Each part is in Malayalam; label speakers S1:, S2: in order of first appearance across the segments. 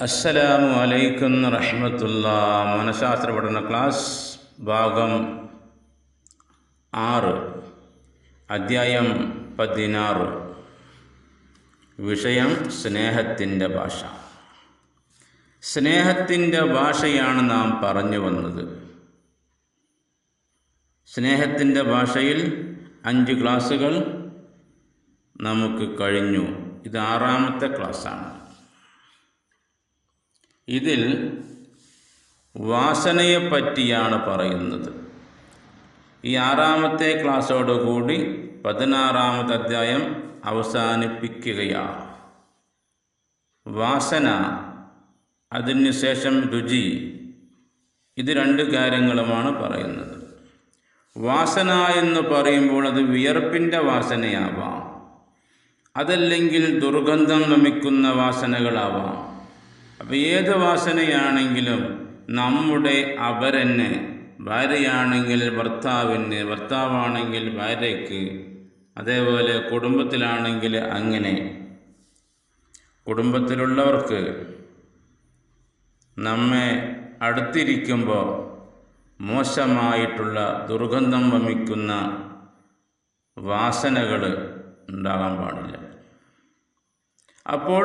S1: അസ്സലാമു അലൈക്കും റഹ്മത്തുള്ള മനഃശാസ്ത്ര പഠന ക്ലാസ് ഭാഗം ആറ് അധ്യായം പതിനാറ്. വിഷയം സ്നേഹത്തിന്റെ ഭാഷ. സ്നേഹത്തിന്റെ ഭാഷയാണ് നാം പറഞ്ഞു വന്നത്. സ്നേഹത്തിന്റെ ഭാഷയിൽ അഞ്ച് ക്ലാസ്സുകൾ നമുക്ക് കഴിഞ്ഞു. ഇത് ആറാമത്തെ ക്ലാസ്സാണ്. ഇതിൽ വാസനയെ പറ്റിയാണ് പറയുന്നത്. ഈ ആറാമത്തെ ക്ലാസ്സോടുകൂടി പതിനാറാമത്തെ അധ്യായം അവസാനിപ്പിക്കുകയാണ്. വാസന അതിനുശേഷം രുചി ഇത് രണ്ട് കാര്യങ്ങളുമാണ് പറയുന്നത്. വാസന എന്ന് പറയുമ്പോൾ അത് വിയർപ്പിന്റെ വാസനയാവാം. അതല്ലെങ്കിൽ ദുർഗന്ധം നമിക്കുന്ന വാസനകളാവാം. അപ്പോൾ ഏത് വാസനയാണെങ്കിലും നമ്മുടെ അവരന് ഭാര്യയാണെങ്കിൽ ഭർത്താവിന് ഭർത്താവാണെങ്കിൽ ഭാര്യയ്ക്ക് അതേപോലെ കുടുംബത്തിലാണെങ്കിൽ അങ്ങനെ. കുടുംബത്തിലുള്ളവർക്ക് നമ്മെ അടുത്തിരിക്കുമ്പോൾ മോശമായിട്ടുള്ള ദുർഗന്ധം വമിക്കുന്ന വാസനകൾ ഉണ്ടാകാൻ പാടില്ല. അപ്പോൾ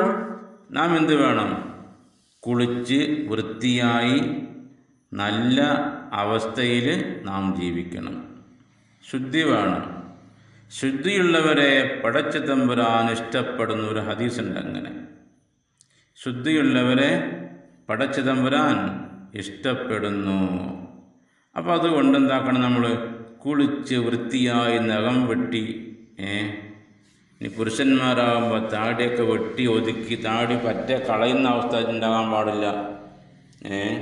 S1: നാം എന്ത് വേണം? കുളിച്ച് വൃത്തിയായി നല്ല അവസ്ഥയിൽ നാം ജീവിക്കണം. ശുദ്ധി വേണം ശുദ്ധിയുള്ളവരെ പടച്ച തമ്പുരാൻ ഇഷ്ടപ്പെടുന്ന ഒരു ഹദീസുണ്ട് അങ്ങനെ. ശുദ്ധിയുള്ളവരെ പടച്ച തമ്പുരാൻ ഇഷ്ടപ്പെടുന്നു. അപ്പോൾ അതുകൊണ്ട് എന്താക്കണം നമ്മൾ? കുളിച്ച് വൃത്തിയായി നഖം വെട്ടി ഇനി പുരുഷന്മാരാകുമ്പോൾ താടിയൊക്കെ വെട്ടി ഒതുക്കി താടി പറ്റ കളയുന്ന അവസ്ഥ ഉണ്ടാകാൻ പാടില്ല. ഏ?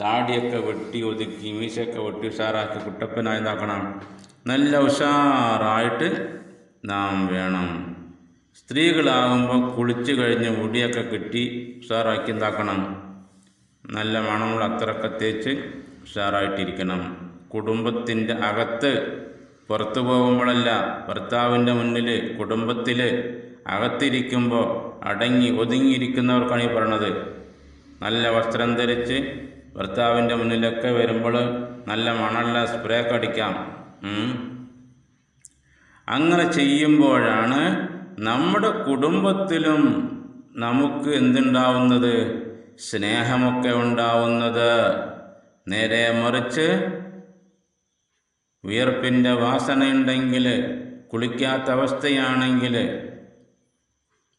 S1: താടിയൊക്കെ വെട്ടി ഒതുക്കി മീശയൊക്കെ വെട്ടി ഉഷാറാക്കി കുട്ടപ്പനായി നോക്കണം നല്ല ഉഷാറായിട്ട് നാം വേണം. സ്ത്രീകളാകുമ്പോൾ കുളിച്ച് കഴിഞ്ഞ് മുടിയൊക്കെ കെട്ടി ഉഷാറാക്കി എന്താക്കണം നല്ല മണമുള്ള അത്രയൊക്കെ തേച്ച് ഉഷാറായിട്ടിരിക്കണം. കുടുംബത്തിന്റെ അകത്ത് പുറത്തു പോകുമ്പോഴല്ല ഭർത്താവിന്റെ മുന്നിൽ കുടുംബത്തിൽ അകത്തിരിക്കുമ്പോൾ അടങ്ങി ഒതുങ്ങിയിരിക്കുന്നവർക്കാണ് ഈ പറയണത്. നല്ല വസ്ത്രം ധരിച്ച് ഭർത്താവിന്റെ മുന്നിലൊക്കെ വരുമ്പോൾ നല്ല മണമുള്ള സ്പ്രേ ഒക്കെ അടിക്കാം. അങ്ങനെ ചെയ്യുമ്പോഴാണ് നമ്മുടെ കുടുംബത്തിലും നമുക്ക് എന്തുണ്ടാവുന്നത്? സ്നേഹമൊക്കെ ഉണ്ടാവുന്നത്. നേരെ മറിച്ച് വിയർപ്പിന്റെ വാസനയുണ്ടെങ്കിൽ കുളിക്കാത്ത അവസ്ഥയാണെങ്കിൽ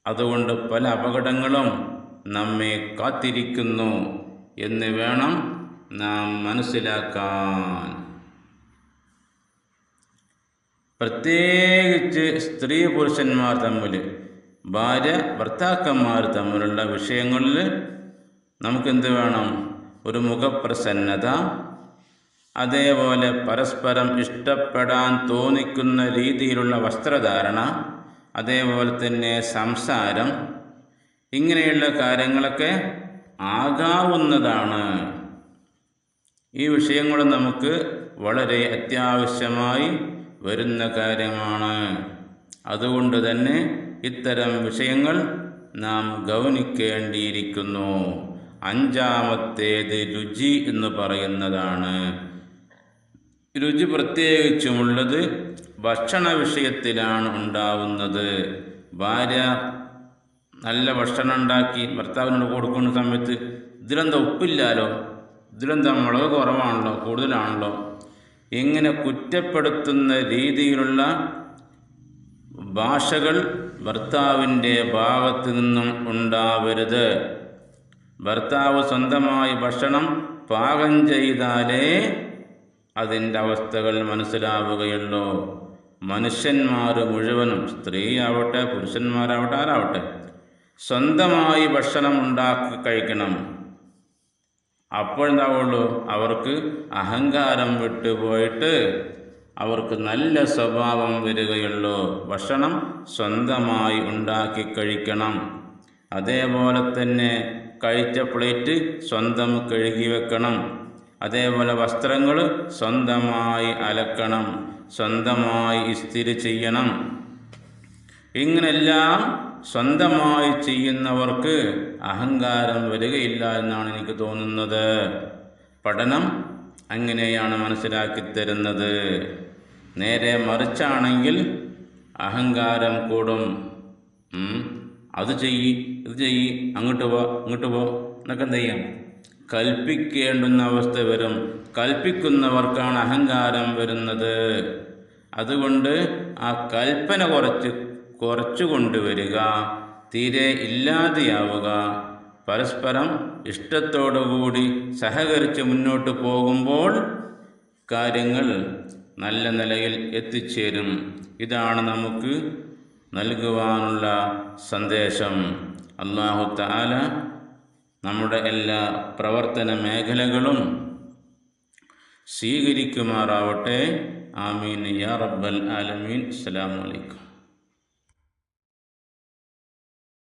S1: അതുകൊണ്ട് പല അപകടങ്ങളും നമ്മെ കാത്തിരിക്കുന്നു എന്ന് വേണം നാം മനസ്സിലാക്കാൻ. പ്രത്യേകിച്ച് സ്ത്രീ പുരുഷന്മാർ തമ്മിൽ ഭാര്യ ഭർത്താക്കന്മാർ തമ്മിലുള്ള വിഷയങ്ങളിൽ നമുക്കെന്ത് വേണം? ഒരു മുഖപ്രസന്നത അതേപോലെ പരസ്പരം ഇഷ്ടപ്പെടാൻ തോന്നിക്കുന്ന രീതിയിലുള്ള വസ്ത്രധാരണ അതേപോലെ തന്നെ സംസാരം ഇങ്ങനെയുള്ള കാര്യങ്ങളൊക്കെ ആകാവുന്നതാണ്. ഈ വിഷയങ്ങൾ നമുക്ക് വളരെ അത്യാവശ്യമായി വരുന്ന കാര്യമാണ്. അതുകൊണ്ട് തന്നെ ഇത്തരം വിഷയങ്ങൾ നാം ഗൗനിക്കേണ്ടിയിരിക്കുന്നു. അഞ്ചാമത്തേത് രുചി എന്ന് പറയുന്നതാണ്. രുചി പ്രത്യേകിച്ചുമുള്ളത് ഭക്ഷണ വിഷയത്തിലാണ് ഉണ്ടാവുന്നത്. ഭാര്യ നല്ല ഭക്ഷണം ഉണ്ടാക്കി ഭർത്താവിനോട് കൊടുക്കുന്ന സമയത്ത് ഇതിലെന്താ ഉപ്പില്ലാലോ? ഇതിലെന്താ മുളക് കുറവാണല്ലോ? കൂടുതലാണല്ലോ? ഇങ്ങനെ കുറ്റപ്പെടുത്തുന്ന രീതിയിലുള്ള ഭാഷകൾ ഭർത്താവിന്റെ ഭാഗത്തു നിന്നും ഉണ്ടാവരുത്. ഭർത്താവ് സ്വന്തമായി ഭക്ഷണം പാകം ചെയ്താലേ അതിന്റെ അവസ്ഥകൾ മനസ്സിലാവുകയുള്ളൂ. മനുഷ്യന്മാർ മുഴുവനും സ്ത്രീ ആവട്ടെ പുരുഷന്മാരാവട്ടെ ആരാവട്ടെ സ്വന്തമായി ഭക്ഷണം ഉണ്ടാക്കി കഴിക്കണം. അപ്പോഴെന്താവുള്ളൂ? അവർക്ക് അഹങ്കാരം വിട്ടുപോയിട്ട് അവർക്ക് നല്ല സ്വഭാവം വരികയുള്ളൂ. ഭക്ഷണം സ്വന്തമായി ഉണ്ടാക്കി കഴിക്കണം. അതേപോലെ തന്നെ കഴിച്ച പ്ലേറ്റ് സ്വന്തം കഴുകി വെക്കണം. അതേപോലെ വസ്ത്രങ്ങൾ സ്വന്തമായി അലക്കണം സ്വന്തമായി ഇസ്തിരി ചെയ്യണം. ഇങ്ങനെല്ലാം സ്വന്തമായി ചെയ്യുന്നവർക്ക് അഹങ്കാരം വരികയില്ല എന്നാണ് എനിക്ക് തോന്നുന്നത്. പഠനം അങ്ങനെയാണ് മനസ്സിലാക്കി തരുന്നത്. നേരെ മറിച്ചാണെങ്കിൽ അഹങ്കാരം കൂടും. അത് ചെയ്യ് ഇത് ചെയ്യ് അങ്ങോട്ട് പോ ഇങ്ങോട്ട് പോ എന്നൊക്കെ എന്ത് ചെയ്യാം? കൽപ്പിക്കേണ്ടുന്ന അവസ്ഥ വരും. കൽപ്പിക്കുന്നവർക്കാണ് അഹങ്കാരം വരുന്നത്. അതുകൊണ്ട് ആ കൽപ്പന കുറച്ച് കുറച്ചു കൊണ്ടുവരിക തീരെ ഇല്ലാതെയാവുക. പരസ്പരം ഇഷ്ടത്തോടുകൂടി സഹകരിച്ച് മുന്നോട്ട് പോകുമ്പോൾ കാര്യങ്ങൾ നല്ല നിലയിൽ എത്തിച്ചേരും. ഇതാണ് നമുക്ക് നൽകുവാനുള്ള സന്ദേശം. അള്ളാഹു താല നമ്മുടെ എല്ലാ പ്രവർത്തന മേഖലകളും സ്വീകരിക്കുമാറാവട്ടെ. ആമീൻ. യാ റബ്ബൽ ആലമീൻ. അസ്സലാമു അലൈക്കും.